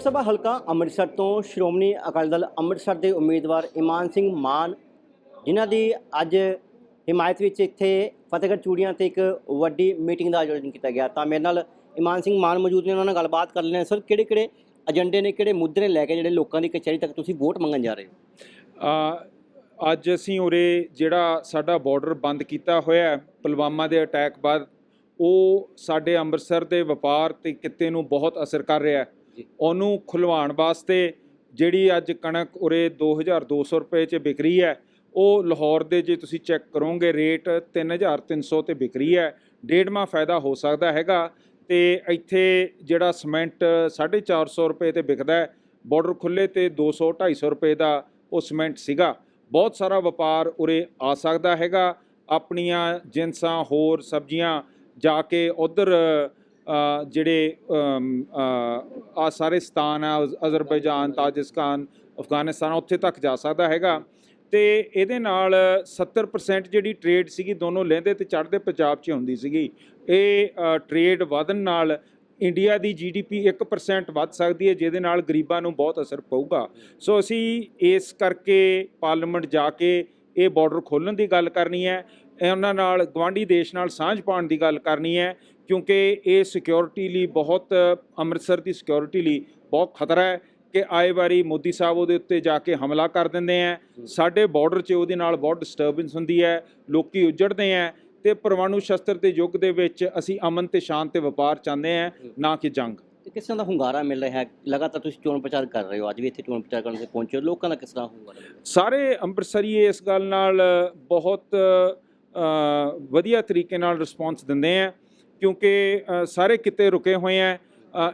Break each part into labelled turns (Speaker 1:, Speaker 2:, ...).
Speaker 1: ਲੋਕ ਸਭਾ ਹਲਕਾ ਅੰਮ੍ਰਿਤਸਰ ਤੋਂ ਸ਼੍ਰੋਮਣੀ ਅਕਾਲੀ ਦਲ ਅੰਮ੍ਰਿਤਸਰ ਦੇ ਉਮੀਦਵਾਰ ਇਮਾਨ ਸਿੰਘ ਮਾਨ, ਜਿਨ੍ਹਾਂ ਦੀ ਅੱਜ ਹਿਮਾਇਤ ਵਿੱਚ ਇੱਥੇ ਫਤਿਹਗੜ੍ਹ ਚੂੜੀਆਂ ਤੇ ਇੱਕ ਵੱਡੀ ਮੀਟਿੰਗ ਦਾ ਆਯੋਜਨ ਕੀਤਾ ਗਿਆ। ਤਾਂ ਮੇਰੇ ਨਾਲ ਇਮਾਨ ਸਿੰਘ ਮਾਨ ਮੌਜੂਦ ਨੇ, ਉਹਨਾਂ ਨਾਲ ਗੱਲਬਾਤ ਕਰ ਲੈਣੇ ਹਾਂ। ਸਰ ਕਿਹੜੇ ਕਿਹੜੇ ਏਜੰਡੇ ਨੇ, ਕਿਹੜੇ ਮੁੱਦੇ ਨੇ ਲੈ ਕੇ ਜਿਹੜੇ ਲੋਕਾਂ ਦੀ ਕਚਹਿਰੀ ਤੱਕ ਤੁਸੀਂ ਵੋਟ ਮੰਗਣ ਜਾ ਰਹੇ ਹੋ?
Speaker 2: ਅੱਜ ਅਸੀਂ ਉਰੇ ਜਿਹੜਾ ਸਾਡਾ ਬਾਰਡਰ ਬੰਦ ਕੀਤਾ ਹੋਇਆ ਪੁਲਵਾਮਾ ਦੇ ਅਟੈਕ ਬਾਅਦ, ਉਹ ਸਾਡੇ ਅੰਮ੍ਰਿਤਸਰ ਦੇ ਵਪਾਰ ਤੇ ਕਿੱਤੇ ਨੂੰ ਬਹੁਤ ਅਸਰ ਕਰ ਰਿਹਾ ਹੈ। ਉਹਨੂੰ ਖੁਲਵਾਉਣ ਵਾਸਤੇ ਜਿਹੜੀ ਅੱਜ ਕਣਕ ਉਰੇ 2200 ਰੁਪਏ 'ਚ ਵਿਕਰੀ ਹੈ, ਉਹ ਲਾਹੌਰ ਦੇ ਜੇ ਤੁਸੀਂ ਚੈੱਕ ਕਰੋਗੇ, ਰੇਟ 3300 ਤੇ ਵਿਕਰੀ ਹੈ। ਡੇਢਵਾਂ ਫਾਇਦਾ ਹੋ ਸਕਦਾ ਹੈਗਾ ਤੇ ਇੱਥੇ ਜਿਹੜਾ ਸੀਮੈਂਟ 450 ਰੁਪਏ ਤੇ ਵਿਕਦਾ ਹੈ, ਬਾਰਡਰ ਖੁੱਲੇ ਤੇ 200 250 ਰੁਪਏ ਦਾ ਉਹ ਸੀਮੈਂਟ ਸੀਗਾ। ਬਹੁਤ ਸਾਰਾ ਵਪਾਰ ਉਰੇ ਆ ਸਕਦਾ ਹੈਗਾ, ਆਪਣੀਆਂ ਜਿੰਸਾਂ ਹੋਰ ਸਬਜ਼ੀਆਂ ਜਾ ਕੇ ਉਧਰ ਜਿਹੜੇ ਆ ਸਾਰੇ ਸਥਾਨ ਆ ਅਜ਼ਰਬੈਜਾਨ, ਤਾਜਿਸਤਾਨ, ਅਫਗਾਨਿਸਤਾਨ, ਉੱਥੇ ਤੱਕ ਜਾ ਸਕਦਾ ਹੈਗਾ। ਤੇ ਇਹਦੇ ਨਾਲ 70% ਜਿਹੜੀ ਟ੍ਰੇਡ ਸੀਗੀ ਦੋਨੋਂ ਲਹਿੰਦੇ ਤੇ ਚੜ੍ਹਦੇ ਪੰਜਾਬ 'ਚ ਹੁੰਦੀ ਸੀਗੀ। ਇਹ ਟ੍ਰੇਡ ਵਧਣ ਨਾਲ ਇੰਡੀਆ ਦੀ ਜੀਡੀਪੀ 1% ਵੱਧ ਸਕਦੀ ਹੈ, ਜਿਹਦੇ ਨਾਲ ਗਰੀਬਾਂ ਨੂੰ ਬਹੁਤ ਅਸਰ ਪਊਗਾ। ਸੋ ਅਸੀਂ ਇਸ ਕਰਕੇ ਪਾਰਲੀਮੈਂਟ ਜਾ ਕੇ ਇਹ ਬਾਰਡਰ ਖੋਲਣ ਦੀ ਗੱਲ ਕਰਨੀ ਹੈ। ਉਹਨਾਂ ਨਾਲ ਗਵਾਂਢੀ ਦੇਸ਼ ਨਾਲ ਸਾਂਝ ਪਾਉਣ ਦੀ ਗੱਲ ਕਰਨੀ ਹੈ ਕਿਉਂਕਿ ਇਹ ਸਿਕਿਉਰਿਟੀ ਲਈ ਬਹੁਤ ਅੰਮ੍ਰਿਤਸਰ ਦੀ ਸਿਕਿਉਰਿਟੀ ਲਈ ਬਹੁਤ ਖਤਰਾ ਹੈ ਕਿ ਆਏ ਵਾਰੀ ਮੋਦੀ ਸਾਹਿਬ ਉਹਦੇ ਉੱਤੇ ਜਾ ਕੇ ਹਮਲਾ ਕਰ ਦਿੰਦੇ ਆ ਸਾਡੇ ਬਾਰਡਰ 'ਚ ਉਹਦੇ ਨਾਲ ਬਹੁਤ ਡਿਸਟਰਬੈਂਸ ਹੁੰਦੀ ਹੈ ਲੋਕੀ ਉੱਜੜਦੇ ਆ ਤੇ ਪਰਮਾਣੂ ਸ਼ਸਤਰ ਦੇ ਯੁੱਗ ਦੇ ਵਿੱਚ ਅਸੀਂ ਅਮਨ ਤੇ ਸ਼ਾਂਤੀ ਤੇ ਵਪਾਰ ਚਾਹੁੰਦੇ ਆ ਨਾ ਕਿ ਜੰਗ।
Speaker 1: ਤੇ ਕਿਸ ਤਰ੍ਹਾਂ ਦਾ ਹੁੰਗਾਰਾ ਮਿਲ ਰਿਹਾ ਹੈ? ਲਗਾਤਾਰ ਤੁਸੀਂ ਚੋਣ ਪ੍ਰਚਾਰ ਕਰ ਰਹੇ ਹੋ ਅੱਜ ਵੀ ਇੱਥੇ ਚੋਣ ਪ੍ਰਚਾਰ ਕਰਨ ਤੇ ਪਹੁੰਚੇ ਲੋਕਾਂ ਦਾ ਕਿਸ ਤਰ੍ਹਾਂ ਹੁੰਗਾਰਾ?
Speaker 2: ਸਾਰੇ ਅੰਮ੍ਰਿਤਸਰੀ ਇਸ ਗੱਲ ਨਾਲ ਬਹੁਤ ਵਧੀਆ ਤਰੀਕੇ ਨਾਲ ਰਿਸਪੌਂਸ ਦਿੰਦੇ ਆ, ਕਿਉਂਕਿ ਸਾਰੇ ਕਿਤੇ ਰੁਕੇ ਹੋਏ ਆ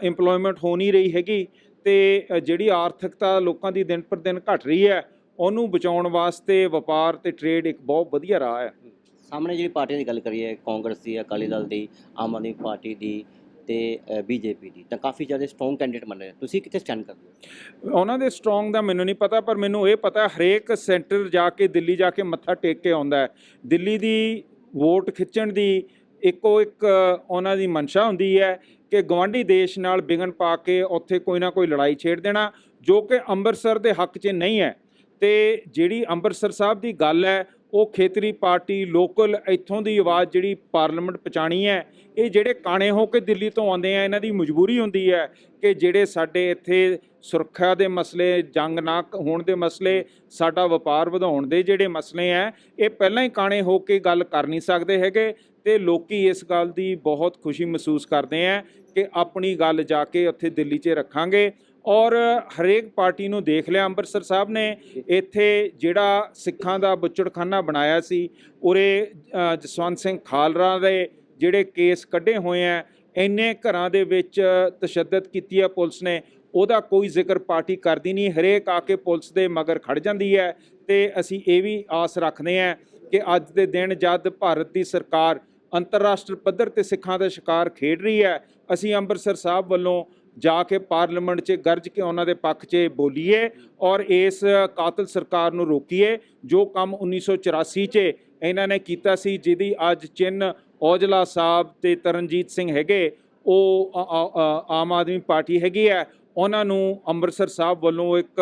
Speaker 2: EMPLOYMENT ਹੋ ਨਹੀਂ ਰਹੀ ਹੈਗੀ, ਤੇ ਜਿਹੜੀ ਆਰਥਿਕਤਾ ਲੋਕਾਂ ਦੀ ਦਿਨ ਪਰ ਦਿਨ ਘਟ ਰਹੀ ਹੈ, ਉਹਨੂੰ ਬਚਾਉਣ ਵਾਸਤੇ ਵਪਾਰ ਤੇ ਟ੍ਰੇਡ ਇੱਕ ਬਹੁਤ ਵਧੀਆ ਰਾਹ ਹੈ।
Speaker 1: ਸਾਹਮਣੇ ਜਿਹੜੀ ਪਾਰਟੀਆਂ ਦੀ ਗੱਲ ਕਰੀਏ, ਕਾਂਗਰਸ ਦੀ, ਅਕਾਲੀ ਦਲ ਦੀ, ਆਮ ਆਦਮੀ ਪਾਰਟੀ ਦੀ ਤੇ ਬੀਜੇਪੀ ਦੀ, ਤਾਂ ਕਾਫੀ ਜ਼ਿਆਦਾ ਸਟਰੋਂਗ ਕੈਂਡੀਡੇਟ ਮੰਨੇ ਤੁਸੀਂ ਕਿੱਥੇ ਸਟੈਂਡ ਕਰਦੇ ਹੋ?
Speaker 2: ਉਹਨਾਂ ਦੇ ਸਟਰੋਂਗ ਦਾ ਮੈਨੂੰ ਨਹੀਂ ਪਤਾ, ਪਰ ਮੈਨੂੰ ਇਹ ਪਤਾ ਹਰੇਕ ਸੈਂਟਰ ਜਾ ਕੇ, ਦਿੱਲੀ ਜਾ ਕੇ ਮੱਥਾ ਟੇਕ ਕੇ ਆਉਂਦਾ ਹੈ। ਦਿੱਲੀ ਦੀ ਵੋਟ ਖਿੱਚਣ ਦੀ ਇੱਕੋ ਇੱਕ ਉਹਨਾਂ ਦੀ ਮਨਸ਼ਾ ਹੁੰਦੀ ਹੈ ਕਿ ਗਵਾਂਢੀ ਦੇਸ਼ ਨਾਲ ਵਿਗਨ ਪਾ ਕੇ ਉੱਥੇ ਕੋਈ ਨਾ ਕੋਈ ਲੜਾਈ ਛੇੜ ਦੇਣਾ, ਜੋ ਕਿ ਅੰਮ੍ਰਿਤਸਰ ਦੇ ਹੱਕ 'ਚ ਨਹੀਂ ਹੈ। ਤੇ ਜਿਹੜੀ ਅੰਮ੍ਰਿਤਸਰ ਸਾਹਿਬ ਦੀ ਗੱਲ ਹੈ ਉਹ ਖੇਤਰੀ ਪਾਰਟੀ ਲੋਕਲ ਇੱਥੋਂ ਦੀ ਆਵਾਜ਼ ਜਿਹੜੀ ਪਾਰਲੀਮੈਂਟ ਪਹੁੰਚਾਣੀ ਹੈ, ਇਹ ਜਿਹੜੇ ਕਾਣੇ ਹੋ ਕੇ ਦਿੱਲੀ ਤੋਂ ਆਉਂਦੇ ਆ, ਇਹਨਾਂ ਦੀ ਮਜਬੂਰੀ ਹੁੰਦੀ ਹੈ ਕਿ ਜਿਹੜੇ ਸਾਡੇ ਇੱਥੇ ਸੁਰੱਖਿਆ ਦੇ ਮਸਲੇ, ਜੰਗ ਨਾ ਹੋਣ ਦੇ ਮਸਲੇ, ਸਾਡਾ ਵਪਾਰ ਵਧਾਉਣ ਦੇ ਜਿਹੜੇ ਮਸਲੇ ਆ, ਇਹ ਪਹਿਲਾਂ ਹੀ ਕਾਣੇ ਹੋ ਕੇ ਗੱਲ ਕਰ ਨਹੀਂ ਸਕਦੇ ਹੈਗੇ ਤੇ ਲੋਕੀ ਇਸ ਗੱਲ ਦੀ ਬਹੁਤ ਖੁਸ਼ੀ ਮਹਿਸੂਸ ਕਰਦੇ ਆ ਕਿ ਆਪਣੀ ਗੱਲ ਜਾ ਕੇ ਉੱਥੇ ਦਿੱਲੀ 'ਚ ਰੱਖਾਂਗੇ। ਔਰ ਹਰੇਕ ਪਾਰਟੀ ਨੂੰ ਦੇਖ ਲਿਆ ਅੰਮ੍ਰਿਤਸਰ ਸਾਹਿਬ ਨੇ। ਇੱਥੇ ਜਿਹੜਾ ਸਿੱਖਾਂ ਦਾ ਬੁੱਚੜਖਾਨਾ ਬਣਾਇਆ ਸੀ, ਉਰੇ ਜਸਵੰਤ ਸਿੰਘ ਖਾਲਰਾ ਦੇ ਜਿਹੜੇ ਕੇਸ ਕੱਢੇ ਹੋਏ ਆ, ਇੰਨੇ ਘਰਾਂ ਦੇ ਵਿੱਚ ਤਸ਼ੱਦਦ ਕੀਤੀ ਹੈ ਪੁਲਿਸ ਨੇ। ਉਹਦਾ ਕੋਈ ਜ਼ਿਕਰ ਪਾਰਟੀ ਕਰਦੀ ਨਹੀਂ, ਹਰੇਕ ਆ ਕੇ ਪੁਲਿਸ ਦੇ ਮਗਰ ਖੜ ਜਾਂਦੀ ਹੈ ਤੇ ਅਸੀਂ ਇਹ ਵੀ ਆਸ ਰੱਖਦੇ ਹਾਂ ਕਿ ਅੱਜ ਦੇ ਦਿਨ ਜਦ ਭਾਰਤ ਦੀ ਸਰਕਾਰ ਅੰਤਰਰਾਸ਼ਟਰ ਪੱਧਰ ਤੇ ਸਿੱਖਾਂ ਦਾ ਸ਼ਿਕਾਰ ਖੇਡ ਰਹੀ ਹੈ, ਅਸੀਂ ਅੰਮ੍ਰਿਤਸਰ ਸਾਹਿਬ ਵੱਲੋਂ ਜਾ ਕੇ ਪਾਰਲੀਮੈਂਟ 'ਚ ਗਰਜ ਕੇ ਉਹਨਾਂ ਦੇ ਪੱਖ 'ਚ ਬੋਲੀਏ ਔਰ ਇਸ ਕਾਤਲ ਸਰਕਾਰ ਨੂੰ ਰੋਕੀਏ, ਜੋ ਕੰਮ 1984 'ਚ ਇਹਨਾਂ ਨੇ ਕੀਤਾ ਸੀ, ਜਿਹਦੀ ਅੱਜ ਚਿੰਨ ਔਜਲਾ ਸਾਹਿਬ ਤੇ ਤਰਨਜੀਤ ਸਿੰਘ ਹੈਗੇ, ਉਹ ਆਮ ਆਦਮੀ ਪਾਰਟੀ ਹੈਗੀ ਹੈ, ਉਹਨਾਂ ਨੂੰ ਅੰਮ੍ਰਿਤਸਰ ਸਾਹਿਬ ਵੱਲੋਂ ਇੱਕ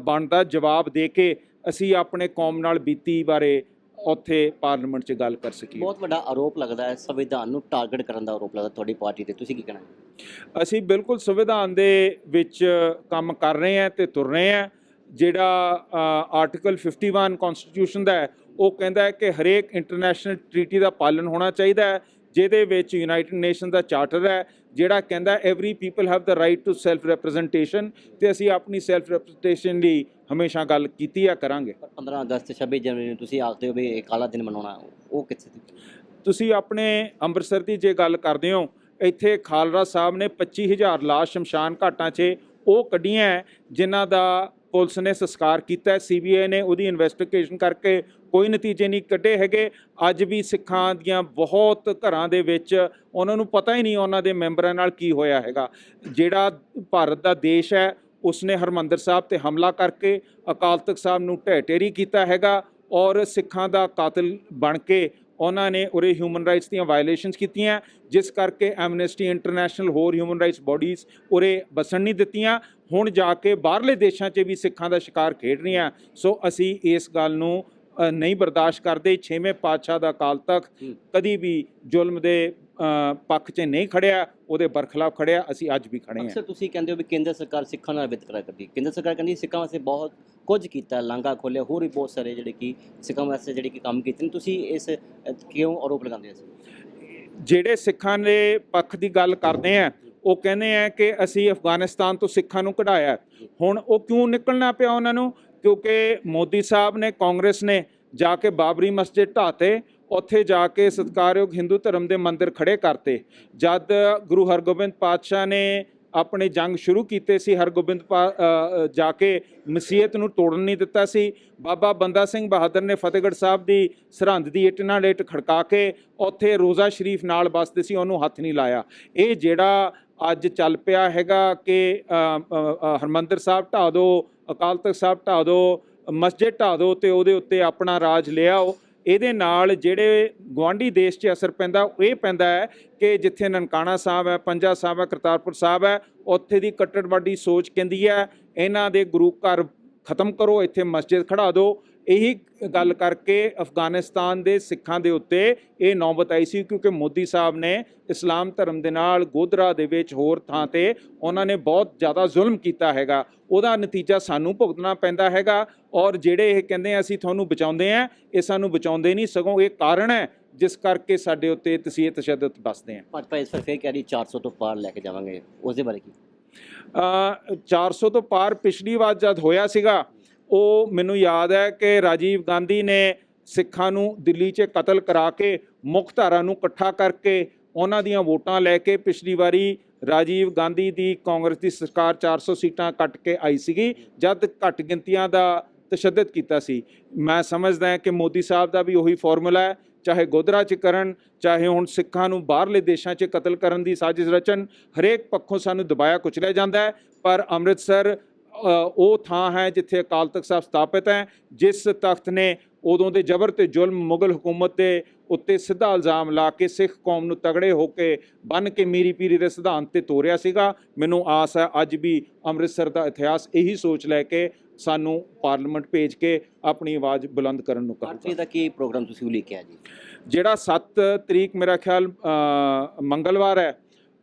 Speaker 2: ਬਣਦਾ ਜਵਾਬ ਦੇ ਕੇ ਅਸੀਂ ਆਪਣੇ ਕੌਮ ਨਾਲ ਬੀਤੀ ਬਾਰੇ ਉੱਥੇ ਪਾਰਲੀਮੈਂਟ 'ਚ ਗੱਲ ਕਰ ਸਕੀਏ।
Speaker 1: ਬਹੁਤ ਵੱਡਾ ਆਰੋਪ ਲੱਗਦਾ ਹੈ ਸੰਵਿਧਾਨ ਨੂੰ ਟਾਰਗੇਟ ਕਰਨ ਦਾ ਆਰੋਪ ਲੱਗਦਾ ਤੁਹਾਡੀ ਪਾਰਟੀ ਤੇ ਤੁਸੀਂ ਕੀ ਕਹਿਣਾ?
Speaker 2: ਅਸੀਂ ਬਿਲਕੁਲ ਸੰਵਿਧਾਨ ਦੇ ਵਿੱਚ ਕੰਮ ਕਰ ਰਹੇ ਹਾਂ ਤੇ ਤੁਰ ਰਹੇ ਹਾਂ। ਜਿਹੜਾ ਆਰਟੀਕਲ 51 ਕਨਸਟੀਟਿਊਸ਼ਨ ਦਾ ਹੈ ਉਹ ਕਹਿੰਦਾ ਹੈ ਕਿ ਹਰੇਕ ਇੰਟਰਨੈਸ਼ਨਲ ਟ੍ਰੀਟੀ ਦਾ ਪਾਲਣ ਹੋਣਾ ਚਾਹੀਦਾ ਹੈ ਜਿਹਦੇ ਵਿੱਚ ਯੂਨਾਈਟਿਡ ਨੇਸ਼ਨ ਦਾ ਚਾਰਟਰ ਹੈ ਜਿਹੜਾ ਕਹਿੰਦਾ every people have the right to self representation ਤੇ ਅਸੀਂ ਆਪਣੀ ਸੈਲਫ ਰਿਪਰੈਜ਼ੈਂਟੇਸ਼ਨ ਲਈ ਹਮੇਸ਼ਾ ਗੱਲ ਕੀਤੀ ਆ ਕਰਾਂਗੇ।
Speaker 1: ਪਰ 15 ਅਗਸਤ 26 ਜਨਵਰੀ ਨੂੰ ਤੁਸੀਂ ਆਖਦੇ ਹੋ ਵੀ ਇਹ ਕਾਲਾ ਦਿਨ ਮਨਾਉਣਾ ਉਹ ਕਿੱਥੇ
Speaker 2: ਤੁਸੀਂ ਆਪਣੇ ਅੰਮ੍ਰਿਤਸਰ ਦੀ ਜੇ ਗੱਲ ਕਰਦੇ ਹੋ ਇੱਥੇ ਖਾਲਰਾ ਸਾਹਿਬ ਨੇ 25000 ਲਾਸ਼ ਸ਼ਮਸ਼ਾਨ ਘਾਟਾਂ 'ਚ ਉਹ ਕੱਢੀਆਂ ਜਿਨ੍ਹਾਂ ਦਾ ਪੁਲਿਸ ਨੇ ਸੰਸਕਾਰ ਕੀਤਾ ਸੀਬੀਆਈ ਨੇ ਉਹਦੀ ਇਨਵੈਸਟੀਗੇਸ਼ਨ ਕਰਕੇ ਕੋਈ ਨਤੀਜੇ ਨਹੀਂ ਕੱਢੇ ਹੈਗੇ। ਅੱਜ ਵੀ ਸਿੱਖਾਂ ਦੀਆਂ ਬਹੁਤ ਘਰਾਂ ਦੇ ਵਿੱਚ ਉਹਨਾਂ ਨੂੰ ਪਤਾ ਹੀ ਨਹੀਂ ਉਹਨਾਂ ਦੇ ਮੈਂਬਰਾਂ ਨਾਲ ਕੀ ਹੋਇਆ ਹੈਗਾ। ਜਿਹੜਾ ਭਾਰਤ ਦਾ ਦੇਸ਼ ਹੈ, ਉਸਨੇ ਹਰਮੰਦਰ ਸਾਹਿਬ ਤੇ ਹਮਲਾ ਕਰਕੇ ਅਕਾਲ ਤਖਤ ਸਾਹਿਬ ਨੂੰ ਢਹਿ ਕੀਤਾ ਹੈਗਾ ਔਰ ਸਿੱਖਾਂ ਦਾ ਕਾਤਲ ਬਣ ਕੇ ਉਹਨਾਂ ਨੇ ਉਰੇ ਹਿਊਮਨ ਰਾਈਟਸ ਦੀਆਂ ਵਾਇਲੇਸ਼ਨਸ ਕੀਤੀਆਂ, ਜਿਸ ਕਰਕੇ ਐਮਨੈਸਟੀ ਇੰਟਰਨੈਸ਼ਨਲ ਹੋਰ ਹਿਊਮਨ ਰਾਈਟਸ ਬਾਡੀਜ਼ ਉਰੇ ਬਸਣ ਨਹੀਂ ਦਿੱਤੀਆਂ। ਹੁਣ ਜਾ ਕੇ ਬਾਹਰਲੇ ਦੇਸ਼ਾਂ 'ਚ ਵੀ ਸਿੱਖਾਂ ਦਾ ਸ਼ਿਕਾਰ ਖੇਡ ਰਹੀਆਂ। ਸੋ ਅਸੀਂ ਇਸ ਗੱਲ ਨੂੰ ਨਹੀਂ ਬਰਦਾਸ਼ਤ ਕਰਦੇ ਛੇਵੇਂ ਪਾਤਸ਼ਾਹ ਦਾ ਅਕਾਲ ਤਖਤ
Speaker 1: ਹੂੰ।
Speaker 2: ਕਦੀ ਵੀ ਜ਼ੁਲਮ ਦੇ ਪੱਖ 'ਚ ਨਹੀਂ ਖੜਿਆ ਉਹਦੇ ਬਰਖਲਾਫ ਖੜਿਆ ਅਸੀਂ ਅੱਜ ਵੀ ਖੜੇ ਹਾਂ।
Speaker 1: ਅਕਸਰ ਤੁਸੀਂ ਕਹਿੰਦੇ ਹੋ ਵੀ ਕੇਂਦਰ ਸਰਕਾਰ ਸਿੱਖਾਂ ਨਾਲ ਵਿਤਕਰਾ ਕਰਦੀ। ਕੇਂਦਰ ਸਰਕਾਰ ਕਹਿੰਦੀ ਸਿੱਖਾਂ ਵਾਸਤੇ ਬਹੁਤ ਕੁਝ ਕੀਤਾ ਲਾਂਘਾ ਖੋਲਿਆ ਹੋਰ ਵੀ ਬਹੁਤ ਸਾਰੇ ਜਿਹੜੇ ਕਿ ਸਿੱਖਾਂ ਵਾਸਤੇ ਜਿਹੜੇ ਕਿ ਕੰਮ ਕੀਤੇ ਨੇ ਤੁਸੀਂ ਇਸ ਕਿਉਂ ਆਰੋਪ ਲਗਾਉਂਦੇ ਹੋ
Speaker 2: ਜਿਹੜੇ ਸਿੱਖਾਂ ਦੇ ਪੱਖ ਦੀ ਗੱਲ ਕਰਦੇ ਆ ਉਹ ਕਹਿੰਦੇ ਆ ਕਿ ਅਸੀਂ ਅਫਗਾਨਿਸਤਾਨ ਤੋਂ ਸਿੱਖਾਂ ਨੂੰ ਕਢਾਇਆ। ਹੁਣ ਉਹ ਕਿਉਂ ਨਿਕਲਣਾ ਪਿਆ ਉਹਨਾਂ ਨੂੰ? ਕਿਉਂਕਿ ਮੋਦੀ ਸਾਹਿਬ ਨੇ ਕਾਂਗਰਸ ਨੇ ਜਾ ਕੇ ਬਾਬਰੀ ਮਸਜਿਦ ਢਾਤੇ ਉੱਥੇ ਜਾ ਕੇ ਸਤਿਕਾਰਯੋਗ ਹਿੰਦੂ ਧਰਮ ਦੇ ਮੰਦਿਰ ਖੜੇ ਕਰਤੇ। ਜਦ ਗੁਰੂ ਹਰਗੋਬਿੰਦ ਪਾਤਸ਼ਾਹ ਨੇ ਆਪਣੇ ਜੰਗ ਸ਼ੁਰੂ ਕੀਤੇ ਸੀ ਹਰਗੋਬਿੰਦ ਪਾ- ਜਾ ਕੇ ਮਸੀਤ ਨੂੰ ਤੋੜਨ ਨਹੀਂ ਦਿੱਤਾ ਸੀ ਬਾਬਾ ਬੰਦਾ ਸਿੰਘ ਬਹਾਦਰ ਨੇ ਫਤਿਹਗੜ੍ਹ ਸਾਹਿਬ ਦੀ ਸਰਹੰਦ ਦੀ ਇੱਟ ਨਾਲ ਇੱਟ ਖੜਕਾ ਕੇ ਉੱਥੇ ਰੋਜ਼ਾ ਸ਼ਰੀਫ ਨਾਲ ਬਸਦੇ ਸੀ ਉਹਨੂੰ ਹੱਥ ਨਹੀਂ ਲਾਇਆ। ਇਹ ਜਿਹੜਾ ਅੱਜ ਚੱਲ ਪਿਆ ਹੈਗਾ ਕਿ ਅ, ਹਰਮੰਦਰ ਸਾਹਿਬ ਢਾ ਦਿਓ ਅਕਾਲ ਤਖਤ ਸਾਹਿਬ ਢਾ ਦਿਓ ਮਸਜਿਦ ਢਾ ਦਿਓ ਤੇ ਉਹਦੇ ਉੱਤੇ ਆਪਣਾ ਰਾਜ ਲਿਆਓ। ਇਹਦੇ ਨਾਲ ਜਿਹੜੇ ਗਵਾਂਢੀ ਦੇਸ਼ 'ਚ ਅਸਰ ਪੈਂਦਾ ਉਹ ਇਹ ਪੈਂਦਾ ਹੈ ਕਿ ਜਿੱਥੇ ਨਨਕਾਣਾ ਸਾਹਿਬ ਹੈ, ਪੰਜਾ ਸਾਹਿਬ ਹੈ, ਕਰਤਾਰਪੁਰ ਸਾਹਿਬ ਹੈ, ਉੱਥੇ ਦੀ ਕੱਟੜਵਾਦੀ ਸੋਚ ਕਹਿੰਦੀ ਹੈ, ਇਹਨਾਂ ਦੇ ਗੁਰੂ ਘਰ ਖਤਮ ਕਰੋ, ਇੱਥੇ ਮਸਜਿਦ ਖੜਾ ਦਿਓ ਇਹੀ ਗੱਲ ਕਰਕੇ ਅਫਗਾਨਿਸਤਾਨ ਦੇ ਸਿੱਖਾਂ ਦੇ ਉੱਤੇ ਇਹ ਨੌਬਤ ਆਈ ਸੀ ਕਿਉਂਕਿ ਮੋਦੀ ਸਾਹਿਬ ਨੇ ਇਸਲਾਮ ਧਰਮ ਦੇ ਨਾਲ ਗੋਦਰਾ ਦੇ ਵਿੱਚ ਹੋਰ ਥਾਂ ਤੇ ਉਹਨਾਂ ਨੇ ਬਹੁਤ ਜ਼ਿਆਦਾ ਜ਼ੁਲਮ ਕੀਤਾ ਹੈਗਾ। ਉਹਦਾ ਨਤੀਜਾ ਸਾਨੂੰ ਭੁਗਤਣਾ ਪੈਂਦਾ ਹੈਗਾ ਔਰ ਜਿਹੜੇ ਇਹ ਕਹਿੰਦੇ ਆ ਅਸੀਂ ਤੁਹਾਨੂੰ ਬਚਾਉਂਦੇ ਆ ਇਹ ਸਾਨੂੰ ਬਚਾਉਂਦੇ ਨਹੀਂ ਸਗੋਂ ਇਹ ਕਾਰਨ ਹੈ ਜਿਸ ਕਰਕੇ ਸਾਡੇ ਉੱਤੇ ਤਸੀਹੇ ਤਸ਼ੱਦਦ ਬਸਦੇ ਆ।
Speaker 1: ਭਾਜਪਾ ਇਸ ਵਾਰ ਫੇਰ ਕਹਿ ਰਹੀ 400 ਤੋਂ ਪਾਰ ਲੈ ਕੇ ਜਾਵਾਂਗੇ। ਉਸ ਦੇ ਬਾਰੇ ਕੀ?
Speaker 2: ਅ, 400 ਤੋਂ ਪਾਰ ਪਿਛਲੀ ਵਾਰ ਜਦ ਹੋਇਆ ਸੀਗਾ ਉਹ ਮੈਨੂੰ ਯਾਦ ਹੈ ਕਿ ਰਾਜੀਵ ਗਾਂਧੀ ਨੇ ਸਿੱਖਾਂ ਨੂੰ ਦਿੱਲੀ 'ਚ ਕਤਲ ਕਰਾ ਕੇ ਮੁੱਖ ਧਾਰਾ ਨੂੰ ਇਕੱਠਾ ਕਰਕੇ ਉਹਨਾਂ ਦੀਆਂ ਵੋਟਾਂ ਲੈ ਕੇ ਪਿਛਲੀ ਵਾਰੀ ਰਾਜੀਵ ਗਾਂਧੀ ਦੀ ਕਾਂਗਰਸ ਦੀ ਸਰਕਾਰ 400 ਸੀਟਾਂ ਕੱਟ ਕੇ ਆਈ ਸੀਗੀ, ਜਦ ਘੱਟ ਗਿਣਤੀਆਂ ਦਾ ਤਸ਼ੱਦਦ ਕੀਤਾ ਸੀ। ਮੈਂ ਸਮਝਦਾ ਕਿ ਮੋਦੀ ਸਾਹਿਬ ਦਾ ਵੀ ਉਹੀ ਫਾਰਮੂਲਾ ਹੈ, ਚਾਹੇ ਗੋਦਰਾ ਚ ਕਰਨ, ਚਾਹੇ ਹੁਣ ਸਿੱਖਾਂ ਨੂੰ ਬਾਹਰਲੇ ਦੇਸ਼ਾਂ 'ਚ ਕਤਲ ਕਰਨ ਦੀ ਸਾਜ਼ਿਸ਼ ਰਚਨ ਹਰੇਕ ਪੱਖੋਂ ਸਾਨੂੰ ਦਬਾਇਆ ਕੁਚਲਿਆ ਜਾਂਦਾ ਹੈ, ਪਰ ਅੰਮ੍ਰਿਤਸਰ ਉਹ ਥਾਂ ਹੈ ਜਿੱਥੇ ਅਕਾਲ ਤਖਤ ਸਾਹਿਬ ਸਥਾਪਿਤ ਹੈ ਜਿਸ ਤਖਤ ਨੇ ਉਦੋਂ ਦੇ ਜ਼ਬਰ ਤੇ ਜ਼ੁਲਮ ਮੁਗਲ ਹਕੂਮਤ ਦੇ ਉੱਤੇ ਸਿੱਧਾ ਇਲਜ਼ਾਮ ਲਾ ਕੇ ਸਿੱਖ ਕੌਮ ਨੂੰ ਤਗੜੇ ਹੋ ਕੇ ਬੰਨ ਕੇ ਮੀਰੀ ਪੀਰੀ ਦੇ ਸਿਧਾਂਤ ਤੇ ਤੋਰਿਆ ਸੀਗਾ। ਮੈਨੂੰ ਆਸ ਹੈ ਅੱਜ ਵੀ ਅੰਮ੍ਰਿਤਸਰ ਦਾ ਇਤਿਹਾਸ ਇਹੀ ਸੋਚ ਲੈ ਕੇ ਸਾਨੂੰ ਪਾਰਲੀਮੈਂਟ ਭੇਜ ਕੇ ਆਪਣੀ ਆਵਾਜ਼ ਬੁਲੰਦ ਕਰਨ ਨੂੰ ਕਹੂਗਾ
Speaker 1: ਪਾਰਟੀ ਦਾ ਕੀ ਪ੍ਰੋਗਰਾਮ ਤੁਸੀਂ ਉਹ ਲੈ ਕੇ ਆ ਜੀ?
Speaker 2: ਜਿਹੜਾ 7 ਤਰੀਕ ਮੇਰਾ ਖਿਆਲ ਮੰਗਲਵਾਰ ਹੈ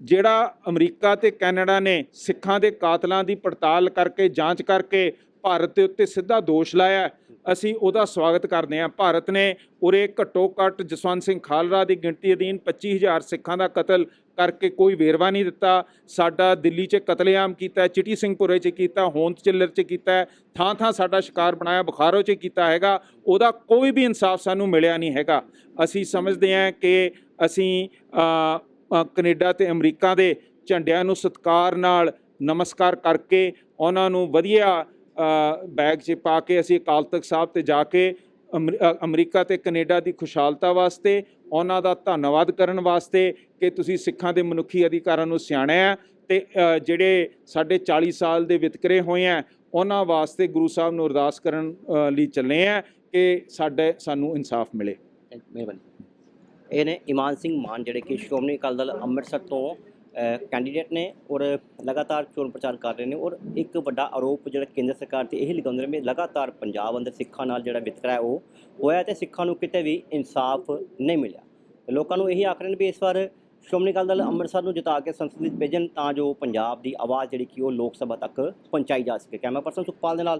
Speaker 2: ਜਿਹੜਾ ਅਮਰੀਕਾ ਤੇ ਕੈਨੇਡਾ ਨੇ ਸਿੱਖਾਂ ਦੇ ਕਾਤਲਾਂ ਦੀ ਪੜਤਾਲ ਕਰਕੇ, ਜਾਂਚ ਕਰਕੇ ਭਾਰਤ ਦੇ ਉੱਤੇ ਸਿੱਧਾ ਦੋਸ਼ ਲਾਇਆ ਅਸੀਂ ਉਹਦਾ ਸਵਾਗਤ ਕਰਦੇ ਹਾਂ। ਭਾਰਤ ਨੇ ਉਰੇ ਘੱਟੋ ਘੱਟ ਜਸਵੰਤ ਸਿੰਘ ਖਾਲਰਾ ਦੀ ਗਿਣਤੀ ਅਧੀਨ 25000 ਸਿੱਖਾਂ ਦਾ ਕਤਲ ਕਰਕੇ ਕੋਈ ਵੇਰਵਾ ਨਹੀਂ ਦਿੱਤਾ। ਸਾਡਾ ਦਿੱਲੀ 'ਚ ਕਤਲੇਆਮ ਕੀਤਾ ਚਿੱਟੀ ਸਿੰਘਪੁਰੇ 'ਚ ਕੀਤਾ ਹੋਂਦ ਚਿੱਲਰ 'ਚ ਕੀਤਾ ਥਾਂ ਥਾਂ ਸਾਡਾ ਸ਼ਿਕਾਰ ਬਣਾਇਆ, ਬੁਖਾਰੋ 'ਚ ਕੀਤਾ ਹੈਗਾ। ਉਹਦਾ ਕੋਈ ਵੀ ਇਨਸਾਫ ਸਾਨੂੰ ਮਿਲਿਆ ਨਹੀਂ ਹੈਗਾ। ਅਸੀਂ ਸਮਝਦੇ ਹਾਂ ਕਿ ਅਸੀਂ ਕੈਨੇਡਾ ਤੇ ਅਮਰੀਕਾ ਦੇ ਝੰਡਿਆਂ ਨੂੰ ਸਤਿਕਾਰ ਨਾਲ ਨਮਸਕਾਰ ਕਰਕੇ ਉਹਨਾਂ ਨੂੰ ਵਧੀਆ ਬੈਗ 'ਚ ਪਾ ਕੇ ਅਸੀਂ ਅਕਾਲ ਤਖਤ ਸਾਹਿਬ ਤੇ ਜਾ ਕੇ ਅਮਰੀ- ਅਮਰੀਕਾ ਤੇ ਕੈਨੇਡਾ ਦੀ ਖੁਸ਼ਹਾਲਤਾ ਵਾਸਤੇ, ਉਹਨਾਂ ਦਾ ਧੰਨਵਾਦ ਕਰਨ ਵਾਸਤੇ ਕਿ ਤੁਸੀਂ ਸਿੱਖਾਂ ਦੇ ਮਨੁੱਖੀ ਅਧਿਕਾਰਾਂ ਨੂੰ ਸਿਆਣਿਆ ਤੇ ਜਿਹੜੇ ਸਾਡੇ 40 ਸਾਲ ਦੇ ਵਿਤਕਰੇ ਹੋਏ ਆ, ਉਹਨਾਂ ਵਾਸਤੇ ਗੁਰੂ ਸਾਹਿਬ ਨੂੰ ਅਰਦਾਸ ਕਰਨ ਲਈ ਚੱਲੇ ਆ ਕਿ ਸਾਡੇ, ਸਾਨੂੰ ਇਨਸਾਫ ਮਿਲੇ।
Speaker 1: ਮਿਹਰਬਾਨੀ। ਇਹ ਨੇ ਇਮਾਨ ਸਿੰਘ ਮਾਨ, ਜਿਹੜੇ ਕਿ ਸ਼੍ਰੋਮਣੀ ਅਕਾਲੀ ਦਲ ਅੰਮ੍ਰਿਤਸਰ ਤੋਂ ਕੈਂਡੀਡੇਟ ਨੇ ਔਰ ਲਗਾਤਾਰ ਚੋਣ ਪ੍ਰਚਾਰ ਕਰ ਰਹੇ ਨੇ ਔਰ ਇੱਕ ਵੱਡਾ ਆਰੋਪ ਜਿਹੜਾ ਕੇਂਦਰ ਸਰਕਾਰ ਤੇ ਇਹ ਲਗਾਉਂਦੇ ਨੇ ਵੀ ਲਗਾਤਾਰ ਪੰਜਾਬ ਅੰਦਰ ਸਿੱਖਾਂ ਨਾਲ ਜਿਹੜਾ ਵਿਤਕਰਾ ਹੈ ਉਹ ਹੋਇਆ ਤੇ ਸਿੱਖਾਂ ਨੂੰ ਕਿਤੇ ਵੀ ਇਨਸਾਫ ਨਹੀਂ ਮਿਲਿਆ। ਲੋਕਾਂ ਨੂੰ ਇਹੀ ਆਖ ਰਹੇ ਨੇ ਵੀ ਇਸ ਵਾਰ ਸ਼੍ਰੋਮਣੀ ਅਕਾਲੀ ਦਲ ਅੰਮ੍ਰਿਤਸਰ ਨੂੰ ਜਿਤਾ ਕੇ ਸੰਸਦ ਵਿੱਚ ਭੇਜਣ ਤਾਂ ਜੋ ਪੰਜਾਬ ਦੀ ਆਵਾਜ਼ ਜਿਹੜੀ ਕਿ ਉਹ ਲੋਕ ਸਭਾ ਤੱਕ ਪਹੁੰਚਾਈ ਜਾ ਸਕੇ। ਕੈਮਰਾ ਪਰਸਨ ਸੁਖਪਾਲ ਦੇ ਨਾਲ